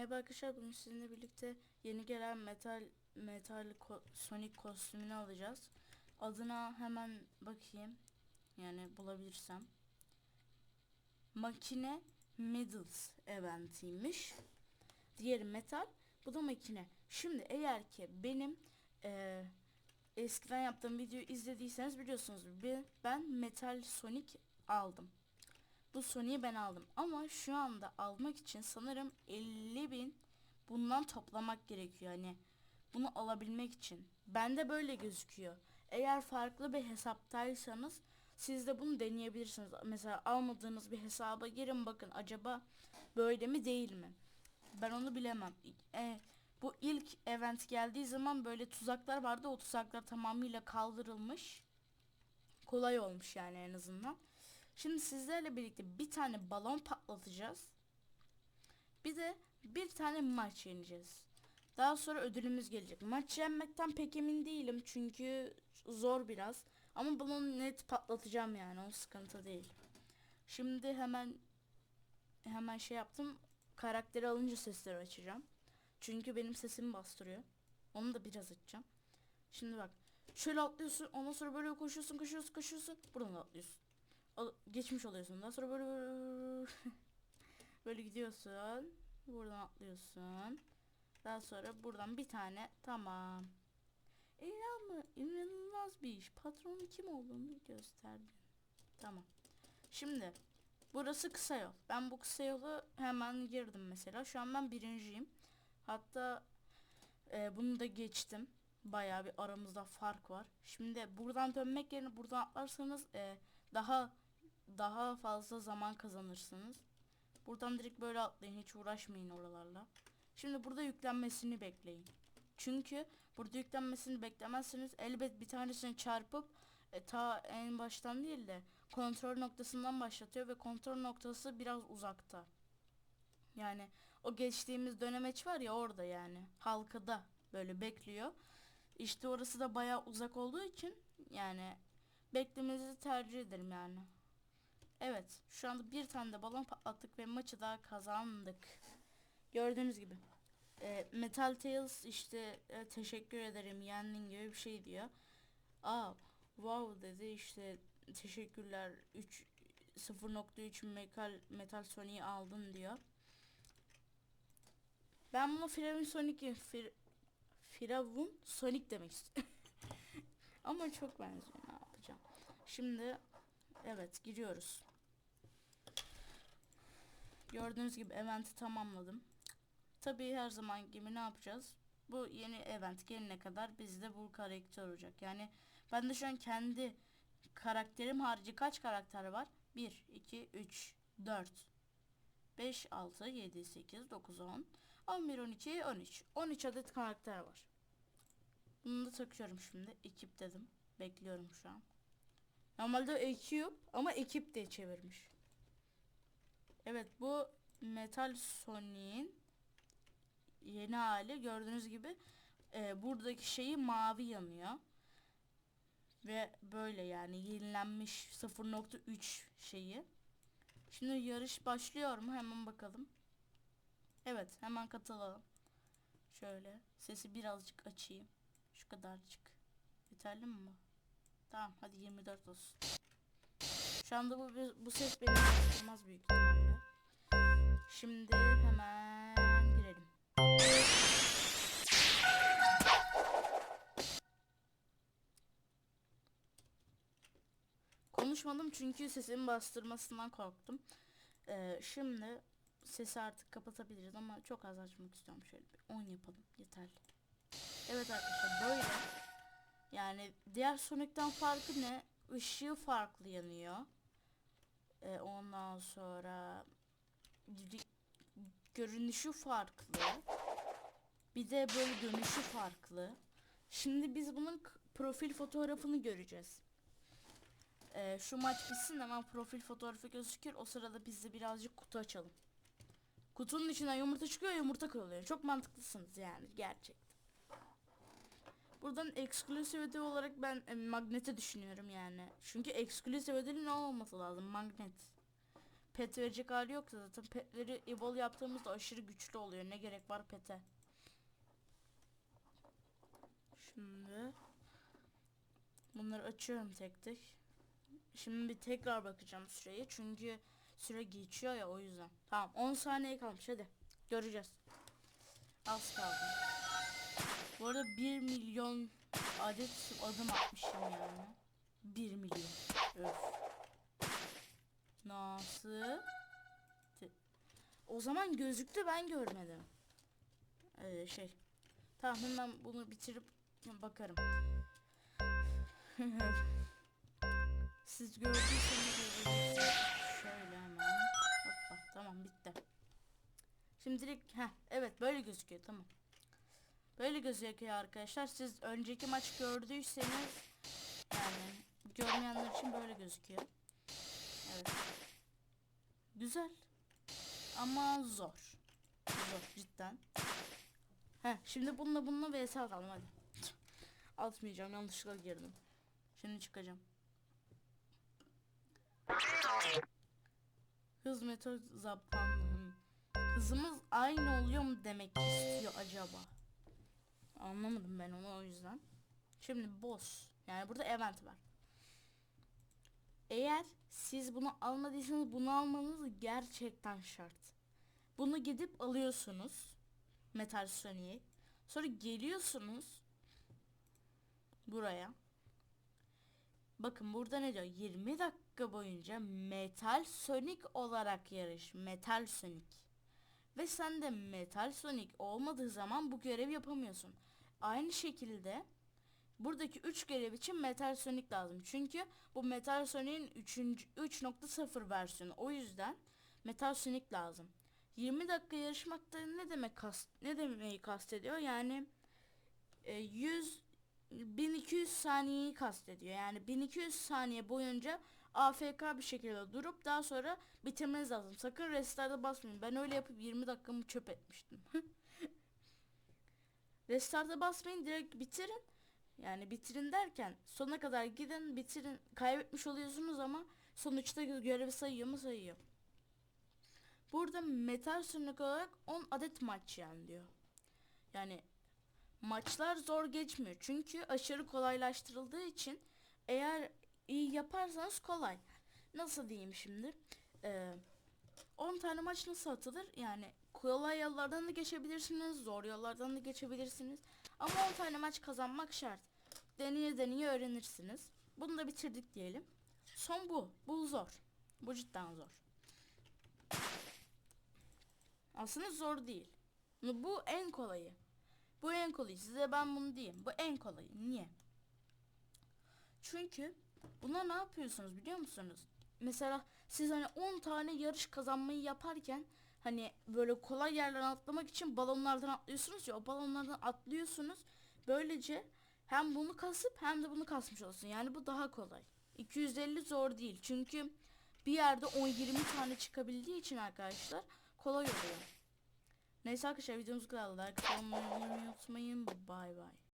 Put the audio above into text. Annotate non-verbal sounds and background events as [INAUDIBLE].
Merhaba arkadaşlar bugün sizinle birlikte yeni gelen metal metal ko- Sonic kostümünü alacağız. Adına hemen bakayım. Yani bulabilirsem. Makine Medals eventiymiş. Diğeri metal. Bu da makine. Şimdi eğer ki benim eee, eskiden yaptığım videoyu izlediyseniz biliyorsunuz ben Metal Sonic aldım. Bu Sony'yi ben aldım. Ama şu anda almak için sanırım 50 bin bundan toplamak gerekiyor. Hani bunu alabilmek için. Bende böyle gözüküyor. Eğer farklı bir hesaptaysanız siz de bunu deneyebilirsiniz. Mesela almadığınız bir hesaba girin bakın acaba böyle mi değil mi? Ben onu bilemem. E, bu ilk event geldiği zaman böyle tuzaklar vardı. O tuzaklar tamamıyla kaldırılmış. Kolay olmuş yani en azından. Şimdi sizlerle birlikte bir tane balon patlatacağız. Bir de bir tane maç yeneceğiz. Daha sonra ödülümüz gelecek. Maç yenmekten pek emin değilim çünkü zor biraz. Ama balonu net patlatacağım yani o sıkıntı değil. Şimdi hemen hemen şey yaptım. Karakteri alınca sesleri açacağım. Çünkü benim sesimi bastırıyor. Onu da biraz açacağım. Şimdi bak. Şöyle atlıyorsun. Ondan sonra böyle koşuyorsun, koşuyorsun, koşuyorsun. Buradan da atlıyorsun geçmiş oluyorsun. Daha sonra böyle böyle, böyle gidiyorsun. Buradan atlıyorsun. Daha sonra buradan bir tane tamam. İnanma, inanılmaz bir iş. Patronun kim olduğunu gösterdin. Tamam. Şimdi burası kısa yol. Ben bu kısa yolu hemen girdim mesela. Şu an ben birinciyim. Hatta e, bunu da geçtim. Bayağı bir aramızda fark var. Şimdi buradan dönmek yerine buradan atlarsanız e, daha daha fazla zaman kazanırsınız. Buradan direkt böyle atlayın hiç uğraşmayın oralarla. Şimdi burada yüklenmesini bekleyin. Çünkü burada yüklenmesini beklemezseniz elbet bir tanesini çarpıp e, ta en baştan değil de kontrol noktasından başlatıyor ve kontrol noktası biraz uzakta. Yani o geçtiğimiz dönemeç var ya orada yani halkada böyle bekliyor. İşte orası da bayağı uzak olduğu için yani beklemenizi tercih ederim yani. Evet şu anda bir tane de balon patlattık ve maçı da kazandık. Gördüğünüz gibi. E, Metal Tails işte e, teşekkür ederim yendin gibi bir şey diyor. Aa wow dedi işte teşekkürler 3 0.3 metal metal Sonic'i aldın diyor. Ben bunu Firavun Sonic Fir, Firavun Sonic demek istiyorum. [LAUGHS] Ama çok benziyor ne yapacağım. Şimdi evet giriyoruz. Gördüğünüz gibi eventi tamamladım. Tabii her zaman gibi ne yapacağız? Bu yeni event gelene kadar bizde bu karakter olacak. Yani ben de şu an kendi karakterim harici kaç karakter var? 1, 2, 3, 4, 5, 6, 7, 8, 9, 10, 11, 12, 13. 13 adet karakter var. Bunu da takıyorum şimdi. Ekip dedim. Bekliyorum şu an. Normalde ekip ama ekip diye çevirmiş. Evet bu Metal Sonic'in yeni hali gördüğünüz gibi e, buradaki şeyi mavi yanıyor. Ve böyle yani yenilenmiş 0.3 şeyi. Şimdi yarış başlıyor mu hemen bakalım. Evet hemen katılalım. Şöyle sesi birazcık açayım. Şu kadarcık. Yeterli mi bu? Tamam hadi 24 olsun. Şu anda bu bu ses beni bastırmaz büyük ihtimalle. Şimdi hemen girelim. Konuşmadım çünkü sesimin bastırmasından korktum. Ee, şimdi sesi artık kapatabiliriz ama çok az açmak istiyorum. Şöyle bir 10 yapalım yeterli. Evet arkadaşlar böyle. Yani diğer Sonic'ten farkı ne? Işığı farklı yanıyor. Ee, ondan sonra görünüşü farklı. Bir de böyle dönüşü farklı. Şimdi biz bunun profil fotoğrafını göreceğiz. Ee, şu maç bitsin hemen profil fotoğrafı gözükür. O sırada biz de birazcık kutu açalım. Kutunun içinden yumurta çıkıyor yumurta kırılıyor. Çok mantıklısınız yani gerçekten. Buradan exclusivity olarak ben e, magnete düşünüyorum yani. Çünkü exclusive ödülü ne olması lazım? Magnet. Pet verecek hali yok da zaten petleri evol yaptığımızda aşırı güçlü oluyor. Ne gerek var pete? Şimdi bunları açıyorum tek tek. Şimdi bir tekrar bakacağım süreye çünkü süre geçiyor ya o yüzden. Tamam 10 saniye kalmış hadi göreceğiz. Az kaldı. Bu arada 1 milyon adet adım atmışım yani. 1 milyon. Öf. Nasıl? T- O zaman gözüktü ben görmedim. Ee, şey. Tamam hemen bunu bitirip bakarım. [LAUGHS] Siz gördüyseniz. Şöyle hemen. Hoppa tamam bitti. Şimdi direkt heh, evet böyle gözüküyor tamam. Böyle gözüküyor arkadaşlar. Siz önceki maç gördüyseniz yani görmeyenler için böyle gözüküyor. Evet. Güzel. Ama zor. Zor cidden. Heh, şimdi bununla bununla vs atalım hadi. [LAUGHS] Atmayacağım yanlışlıkla girdim. Şimdi çıkacağım. Hız metot zaptandım. Hızımız aynı oluyor mu demek istiyor acaba? Anlamadım ben onu o yüzden. Şimdi boss. Yani burada event var. Eğer siz bunu almadıysanız bunu almanız gerçekten şart. Bunu gidip alıyorsunuz. Metal Sonic'i. Sonra geliyorsunuz buraya. Bakın burada ne diyor? 20 dakika boyunca Metal Sonic olarak yarış. Metal Sonic. Ve sen de Metal Sonic olmadığı zaman bu görevi yapamıyorsun. Aynı şekilde buradaki 3 görev için Metal Sonic lazım. Çünkü bu Metal Sonic'in 3. 3.0 versiyonu. O yüzden Metal Sonic lazım. 20 dakika yarışmakta ne demek kast ne demeyi kastediyor? Yani e, 100 1200 saniyeyi kastediyor. Yani 1200 saniye boyunca AFK bir şekilde durup daha sonra bitirmeniz lazım. Sakın restart'a basmayın. Ben öyle yapıp 20 dakikamı çöp etmiştim. [LAUGHS] restart'a basmayın direkt bitirin. Yani bitirin derken sona kadar gidin bitirin. Kaybetmiş oluyorsunuz ama sonuçta görevi sayıyor mu sayıyor. Burada metal sonic olarak 10 adet maç yani diyor. Yani maçlar zor geçmiyor. Çünkü aşırı kolaylaştırıldığı için eğer iyi yaparsanız kolay. Nasıl diyeyim şimdi? Ee, 10 tane maç nasıl atılır? Yani kolay yollardan da geçebilirsiniz, zor yollardan da geçebilirsiniz. Ama 10 tane maç kazanmak şart. Deneye deneye öğrenirsiniz. Bunu da bitirdik diyelim. Son bu. Bu zor. Bu cidden zor. Aslında zor değil. Bu en kolayı. Bu en kolayı. Size ben bunu diyeyim. Bu en kolayı. Niye? Çünkü buna ne yapıyorsunuz biliyor musunuz? Mesela siz hani 10 tane yarış kazanmayı yaparken hani böyle kolay yerlerden atlamak için balonlardan atlıyorsunuz ya o balonlardan atlıyorsunuz. Böylece hem bunu kasıp hem de bunu kasmış olsun. Yani bu daha kolay. 250 zor değil. Çünkü bir yerde 10-20 tane çıkabildiği için arkadaşlar kolay oluyor. Neyse arkadaşlar videomuz kadar. Like unutmayın. Bye bye.